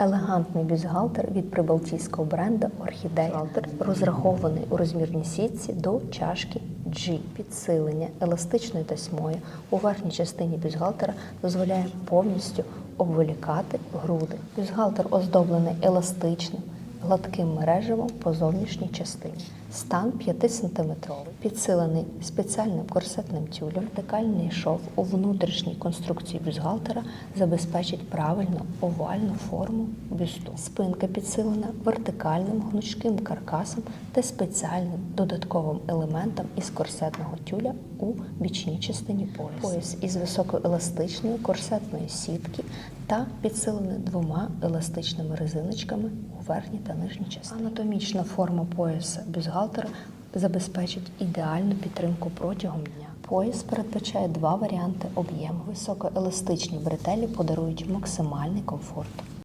Елегантний бюстгальтер від прибалтійського бренду Орхідея. Бюстгальтер розрахований у розмірній сітці до чашки G. Підсилення еластичною тасьмою у верхній частині бюстгальтера дозволяє повністю обволікати груди. Бюстгальтер оздоблений еластичним гладким мереживом по зовнішній частині. Стан 5 см, підсилений спеціальним корсетним тюлем. Вертикальний шов у внутрішній конструкції бюстгальтера забезпечить правильну овальну форму бюсту. Спинка підсилена вертикальним гнучким каркасом та спеціальним додатковим елементом із корсетного тюля у бічній частині пояса. Пояс із високоеластичної корсетної сітки та підсилений двома еластичними резиночками у верхній та нижній частині. Анатомічна форма пояса бюстгальтера забезпечить ідеальну підтримку протягом дня. Пояс передбачає два варіанти об'єму. Високоеластичні бретелі подарують максимальний комфорт.